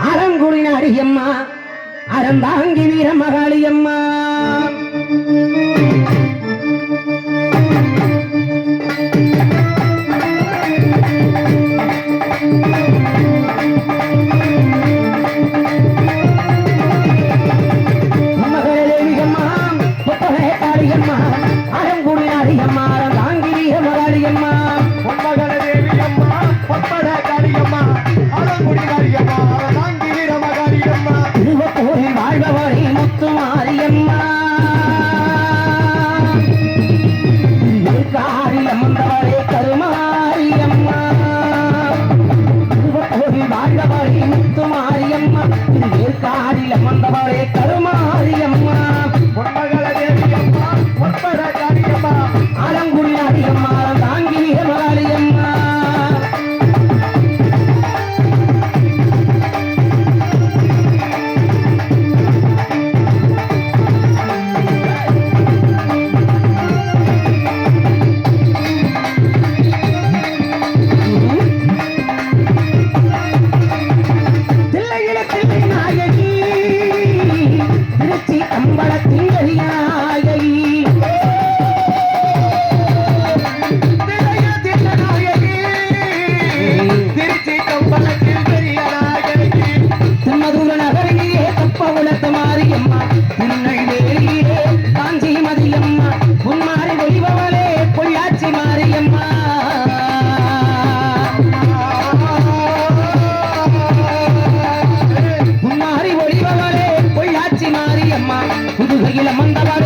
அறங்குடி நாடியம்மா அறந்தாங்கி வீரமகாளியம்மா. ஏற்காடில வந்தவரே கருமாரியம்மா. பொன்பகல தேவியம்மா பொன்பட காரியம்மா ஆலங்குடி உனக்கு மாறியம்மா உன்னை வேலியே காஞ்சி மதியம்மா. உன்மாறி ஒளிபவளே பொள்ளாச்சி மாறியம்மா உன்மாறி ஒளிபவளே பொள்ளாச்சி மாறியம்மா புதுகையில மந்தவா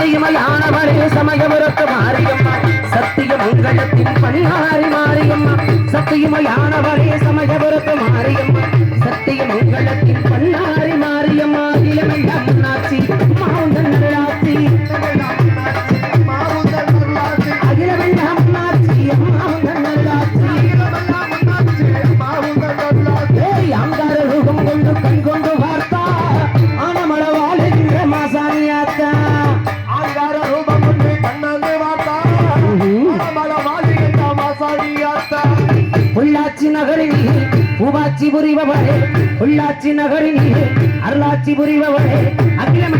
சத்தியமல்லானவரே சமயமுறக்க மாரியம்மா. சத்திய மங்கலத்தின் பணியாரி மாரியம்மா. சத்தியமல்லானவரே சமயமுறக்க மாரியம்மா. சத்திய மங்கலத்தின் பன்னாரி உள்ளாட்சி நகரினிலே உபாட்சி புரிபவளே உள்ளாட்சி நகரினிலே அருளாட்சி புரிபவளே அகிலமே